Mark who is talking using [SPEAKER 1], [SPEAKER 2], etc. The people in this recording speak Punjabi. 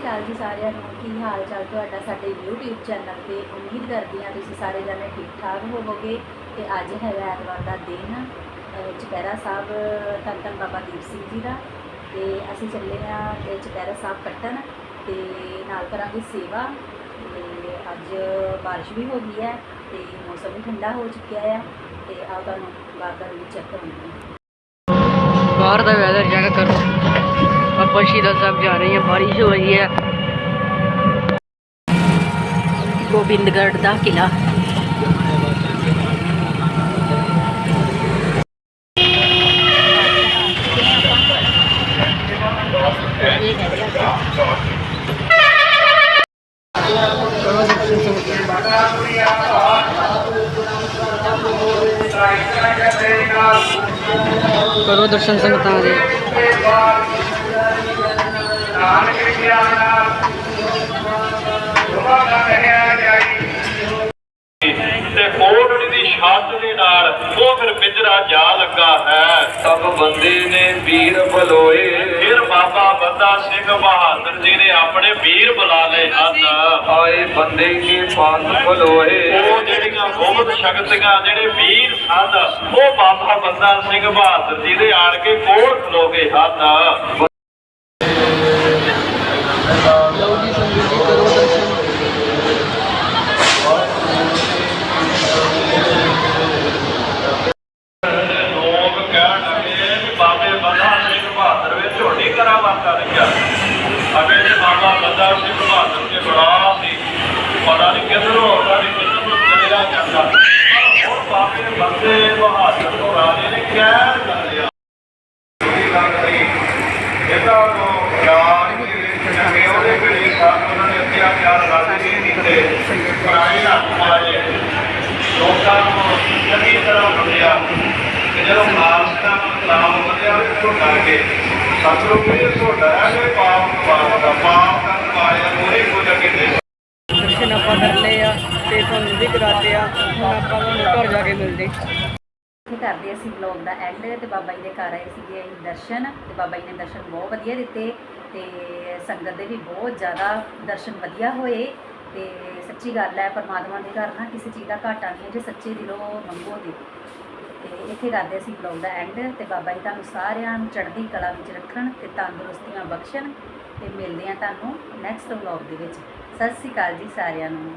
[SPEAKER 1] ਸ਼੍ਰੀ ਅਕਾਲ ਜੀ ਸਾਰਿਆਂ ਨੂੰ, ਕੀ ਹਾਲ ਚਾਲ ਤੁਹਾਡਾ ਸਾਡੇ YouTube ਚੈਨਲ ਤੇ? ਉਮੀਦ ਕਰਦੀ ਹਾਂ ਤੁਸੀਂ ਸਾਰੇ ਜਣੇ ਠੀਕ ਠਾਕ ਹੋਵੋਗੇ। ਤੇ ਅੱਜ ਹੈ ਐਤਵਾਰ ਦਾ ਦਿਨ, ਅਹ, ਚੁਪਹਿਰਾ ਸਾਹਿਬ ਧੰਨ ਧੰਨ ਬਾਬਾ ਦੀਪ ਸਿੰਘ ਜੀ ਦਾ। ਤੇ ਅਸੀਂ ਚੱਲੇ ਹਾਂ ਤੇ ਚੁਪਹਿਰਾ ਸਾਹਿਬ ਕੱਟਣ ਤੇ ਨਾਲ ਕਰਾਂਗੇ ਸੇਵਾ। ਤੇ ਅੱਜ ਬਾਰਿਸ਼ ਵੀ ਹੋ ਗਈ ਹੈ ਤੇ ਮੌਸਮ ਵੀ ਠੰਡਾ ਹੋ ਚੁੱਕਿਆ ਹੈ ਤੇ ਆਓ ਤੁਹਾਨੂੰ ਬਾਹਰ ਦਾ ਵੀ ਚੈੱਕ ਕਰਾਂਗੇ।
[SPEAKER 2] ਬਾਹਰ ਦਾ ਵੈਦਰ ਚੈੱਕ ਕਰੋ। ਆਪਾਂ ਸ਼ਹੀਦਾਂ ਸਾਹਿਬ ਜਾ ਰਹੇ ਹਾਂ ਬਾਰਿਸ਼ ਹੋ ਰਹੀ ਹੈ
[SPEAKER 1] ਗੋਬਿੰਦਗੜ੍ਹ ਦਾ ਕਿਲਾ
[SPEAKER 2] ਕਰੋ ਦਰਸ਼ਨ ਸੰਗਤਾਂ ਦੇ
[SPEAKER 3] ਤੇ ਕੋਟੜੀ ਦੀ ਛੱਤ ਦੇ ਨਾਲ ਉਹ ਫਿਰ ਪਿੰਜਰਾ ਜਾ ਲੱਗਾ ਹੈ
[SPEAKER 4] ਸਭ ਬੰਦੇ ਨੇ ਵੀਰ ਬਲੋਏ।
[SPEAKER 3] ਫਿਰ ਬਾਬਾ ਬੰਦਾ ਸਿੰਘ ਬਹਾਦਰ ਜੀ ਨੇ ਆਪਣੇ ਵੀਰ ਬੁਲਾ ਲਏ ਹਨ।
[SPEAKER 4] ਆਏ ਬੰਦੇ ਨੇ ਪੰਜ ਬਲੋਏ।
[SPEAKER 3] ਉਹ ਜਿਹੜੀਆਂ ਬਹੁਤ ਸ਼ਕਤੀਆਂ ਜਿਹੜੇ ਵੀਰ ਸਨ ਉਹ ਬਾਬਾ ਬੰਦਾ ਸਿੰਘ ਬਹਾਦਰ ਜੀ ਦੇ ਆਣ ਕੇ ਕੋਲ ਖਲੋ ਗਏ ਹਨ। ਬਾਬੇ ਬੰਦਾ ਸਿੰਘ ਬਹਾਦਰ ਵਿੱਚ ਝੋਟੀ ਕਰਾ ਵਰਤਾ ਰਹੀਆ ਅਗੇ ਜੀ ਬਾਬਾ ਬੰਦਾ ਸਿੰਘ ਬਹਾਦਰ ਦੇ ਬੜਾ ਸੀ। ਪਤਾ ਨਹੀਂ ਕਿੱਧਰੋਂ ਆਉਂਦਾ ਨਹੀਂ ਕਿੱਧਰੋਂ ਚਲਿਆ ਜਾਂਦਾ। ਪਰ ਹੁਣ ਬਾਬੇ ਬੰਦੇ ਬਹਾਦਰ ਤੋਂ ਰਾਜੇ ਨੇ ਕਹਿ ਲਿਆ। ਇਹਦਾ ਉਹ ਯਾਰ ਦੇ ਵਿੱਚ ਉਹਦੇ ਘੜੀ ਸਾਹਿਬ ਉਹਨਾਂ ਨੇ ਅਤਿਆਚਾਰ ਰਾਜੇ ਨਹੀਂ ਕੀਤੇ ਪਰਾਏ ਹੱਥ ਮਾਰੇ। ਲੋਕਾਂ ਨੂੰ ਚੰਗੀ ਤਰ੍ਹਾਂ ਬੁਲਿਆ ਜਦੋਂ ਨਾਮ ਵਧਿਆ ਕੇ ਸਤਿਗੁਰੂ ਕਿ ਪਾਪ ਪਾਪ ਦਾ ਪਾਪ ਕਰਨ ਵਾਲੇ ਨੂੰ ਹੀ ਕੁਝ ਅੱਗੇ ਦੇ।
[SPEAKER 2] ਦਰਸ਼ਨ ਆਪਾਂ ਕਰ ਲਏ ਆ ਤੇ ਤੁਹਾਨੂੰ ਵੀ ਕਰਾਤੇ ਆ ਹੁਣ ਆਪਾਂ ਤੁਹਾਨੂੰ ਘਰ ਜਾ ਕੇ ਮਿਲਦੇ।
[SPEAKER 1] ਇੱਥੇ ਕਰਦੇ ਅਸੀਂ ਵਲੌਗ ਦਾ ਐਂਡ ਤੇ ਬਾਬਾ ਜੀ ਦੇ ਘਰ ਆਏ ਸੀਗੇ ਅਸੀਂ ਦਰਸ਼ਨ ਤੇ ਬਾਬਾ ਜੀ ਨੇ ਦਰਸ਼ਨ ਬਹੁਤ ਵਧੀਆ ਦਿੱਤੇ ਤੇ ਸੰਗਤ ਦੇ ਵੀ ਬਹੁਤ ਜ਼ਿਆਦਾ ਦਰਸ਼ਨ ਵਧੀਆ ਹੋਏ। ਤੇ ਸੱਚੀ ਗੱਲ ਹੈ ਪਰਮਾਤਮਾ ਦੇ ਘਰ ਨਾ ਕਿਸੇ ਚੀਜ਼ ਦਾ ਘਾਟਾ ਨਹੀਂ ਹੈ ਜੇ ਸੱਚੇ ਦਿਲੋਂ ਮੰਗੋ ਤੇ। ਇੱਥੇ ਕਰਦੇ ਅਸੀਂ ਵਲੌਗ ਦਾ ਐਂਡ ਤੇ ਬਾਬਾ ਜੀ ਤੁਹਾਨੂੰ ਸਾਰਿਆਂ ਨੂੰ ਚੜ੍ਹਦੀ ਕਲਾ ਵਿੱਚ ਰੱਖਣ ਤੇ ਤੰਦਰੁਸਤੀਆਂ ਬਖਸ਼ਣ ਤੇ ਮਿਲਦੇ ਹਾਂ ਤੁਹਾਨੂੰ ਨੈਕਸਟ ਵਲੌਗ ਦੇ ਵਿੱਚ। ਸਤਿ ਸ਼੍ਰੀ ਅਕਾਲ ਜੀ ਸਾਰਿਆਂ ਨੂੰ।